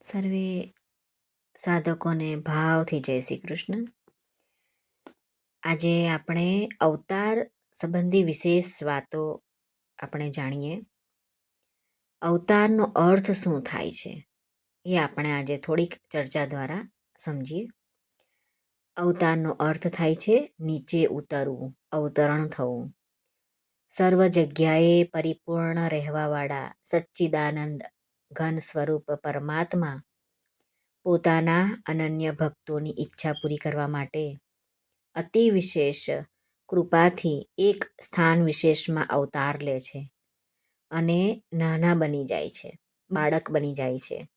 સર્વે સાધકોને ભાવથી જય શ્રી કૃષ્ણ. આજે આપણે અવતાર સંબંધી વિશેષ વાતો આપણે જાણીએ. અવતારનો અર્થ શું થાય છે એ આપણે આજે થોડીક ચર્ચા દ્વારા સમજીએ. અવતારનો અર્થ થાય છે નીચે ઉતરવું, અવતરણ થવું. સર્વ જગ્યાએ પરિપૂર્ણ રહેવાવાળા સચ્ચિદાનંદ ઘન સ્વરૂપ પરમાત્મા પોતાના અનન્ય ભક્તોની ઈચ્છા પૂરી કરવા માટે અતિ વિશેષ કૃપાથી એક સ્થાન વિશેષમાં અવતાર લે છે અને નાના બની જાય છે, બાળક બની જાય છે.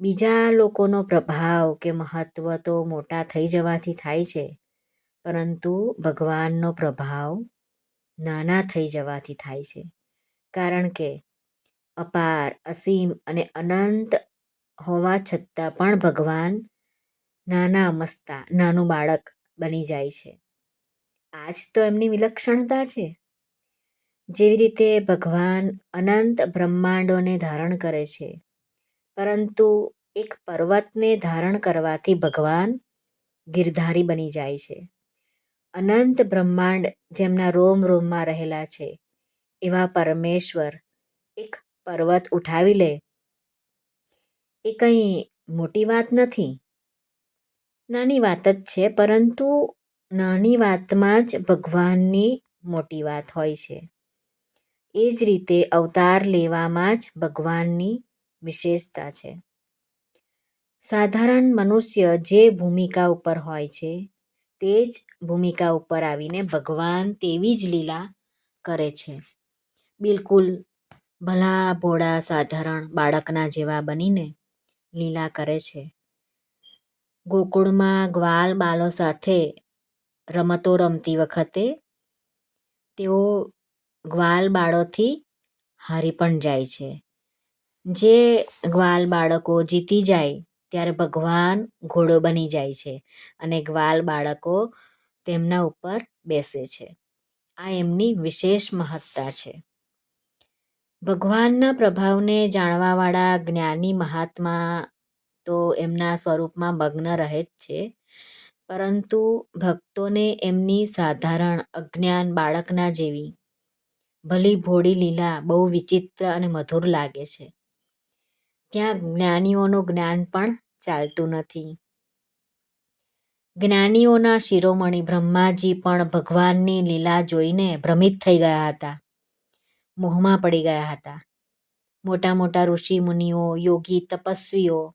બીજા લોકોનો પ્રભાવ કે મહત્વ તો મોટા થઈ જવાથી થાય છે, પરંતુ ભગવાનનો પ્રભાવ નાના થઈ જવાથી થાય છે. કારણ કે અપાર, અસીમ અને અનંત હોવા છતાં પણ ભગવાન નાના મસ્તા, નાનું બાળક બની જાય છે. આ જ તો એમની વિલક્ષણતા છે. જેવી રીતે ભગવાન અનંત બ્રહ્માંડોને ધારણ કરે છે, પરંતુ એક પર્વતને ધારણ કરવાથી ભગવાન ગિરધારી બની જાય છે. અનંત બ્રહ્માંડ જેમના રોમ રોમમાં રહેલા છે, એવા પરમેશ્વર એક પર્વત ઉઠાવી લે. એ કંઈ મોટી વાત નથી. નાની વાત જ છે, પરંતુ નાની વાતમાં જ ભગવાનની મોટી વાત હોય છે. એ જ રીતે અવતાર લેવામાં જ ભગવાનની વિશેષતા છે. સાધારણ મનુષ્ય જે ભૂમિકા ઉપર હોય છે, તે જ ભૂમિકા ઉપર આવીને ભગવાન તેવી જ લીલા કરે છે. બિલકુલ ભલા ભોળા સાધારણ બાળકના જેવા બનીને લીલા કરે છે. ગોકુળમાં ગ્વાલ બાલો સાથે રમતો રમતી વખતે તેઓ ગ્વાલ બાળોથી હારી પણ જાય છે. જે ગ્વાલ બાળકો જીતી જાય ત્યારે ભગવાન ઘોડો બની જાય છે અને ગ્વાલ બાળકો તેમના ઉપર બેસે છે. આ એમની વિશેષ મહત્તા છે. ભગવાનના પ્રભાવને જાણવાવાળા જ્ઞાની મહાત્મા તો એમના સ્વરૂપમાં મગ્ન રહે જ છે. પરંતુ ભક્તોને એમની સાધારણ અજ્ઞાન બાળકના જેવી ભલી ભોળી લીલા બહુ વિચિત્ર અને મધુર લાગે છે. ત્યાં જ્ઞાનીઓનું જ્ઞાન પણ ચાલતું નથી. જ્ઞાનીઓના શિરોમણી બ્રહ્માજી પણ ભગવાનની લીલા જોઈને ભ્રમિત થઈ ગયા હતા. મોહમાં પડી ગયા હતા. મોટા મોટા ઋષિ મુનિઓ, યોગી, તપસ્વીઓ,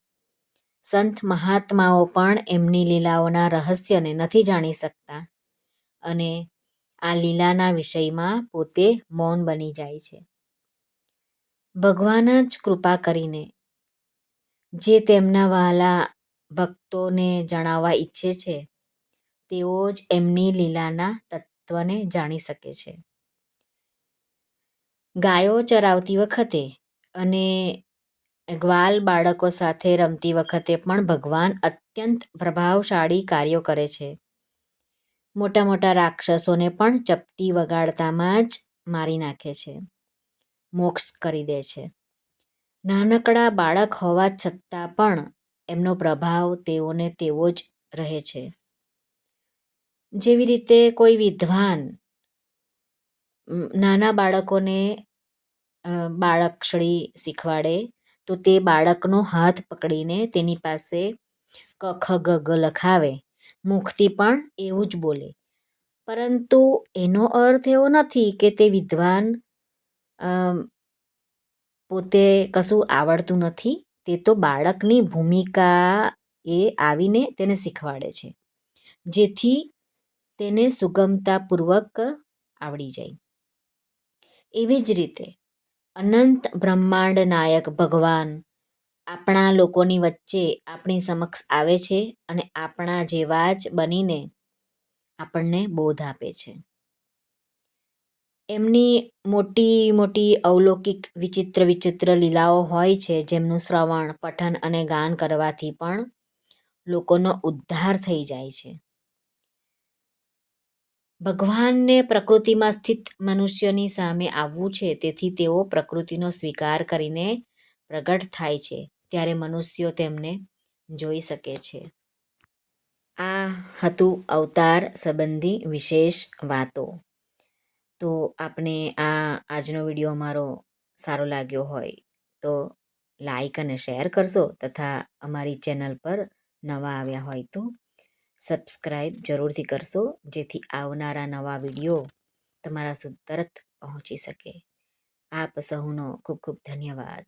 સંત મહાત્માઓ પણ એમની લીલાઓના રહસ્યને નથી જાણી શકતા અને આ લીલાના વિષયમાં પોતે મૌન બની જાય છે. ભગવાન જ કૃપા કરીને જે તેમના વહાલા ભક્તોને જણાવવા ઈચ્છે છે, તેઓ જ એમની લીલાના તત્વને જાણી શકે છે. ગાયો ચરાવતી વખતે અને ગ્વાલ બાળકો સાથે રમતી વખતે પણ ભગવાન અત્યંત પ્રભાવશાળી કાર્યો કરે છે. મોટા મોટા રાક્ષસોને પણ ચપટી વગાડતામાં જ મારી નાખે છે. મોક્ષ કરી દે છે. નાનકડા બાળક હોવા છતાં પણ એમનો પ્રભાવ તેઓને તેવો જ રહે છે. જેવી રીતે કોઈ વિદ્વાન નાના બાળકોને બાળકડી શીખવાડે, તો તે બાળકનો હાથ પકડીને તેની પાસે ક, ખ, ગ ગ લખાવે. મુખથી પણ એવું જ બોલે. પરંતુ એનો અર્થ એવો નથી કે તે વિદ્વાન પોતે કશું આવડતું નથી. તે તો બાળકની ભૂમિકા એ આવીને તેને શીખવાડે છે. જેથી તેને સુગમતાપૂર્વક આવડી જાય. એવી જ રીતે અનંત બ્રહ્માંડ નાયક ભગવાન આપણા લોકોની વચ્ચે આપણી સમક્ષ આવે છે અને આપણા જેવા જ બનીને આપણને બોધ આપે છે. એમની મોટી મોટી અવલૌકિક, વિચિત્ર વિચિત્ર લીલાઓ હોય છે જેમનું શ્રવણ, પઠન અને ગાન કરવાથી પણ લોકોનો ઉદ્ધાર થઈ જાય છે. ભગવાનને પ્રકૃતિમાં સ્થિત મનુષ્યની સામે આવવું છે, તેથી તેઓ પ્રકૃતિનો સ્વીકાર કરીને પ્રગટ થાય છે, ત્યારે મનુષ્યો તેમને જોઈ શકે છે. આ હતું અવતાર સંબંધી વિશેષ વાતો. તો આપને આ આજનો વીડિયો અમારો સારો લાગ્યો હોય તો લાઈક અને શેર કરશો, તથા અમારી ચેનલ પર નવા આવ્યા હોય તો સબસ્ક્રાઈબ જરૂરથી કરશો, જેથી આવનારા નવા વીડિયો તમારા સુધી તરત પહોંચી શકે. આપ સહુનો ખૂબ ખૂબ ધન્યવાદ.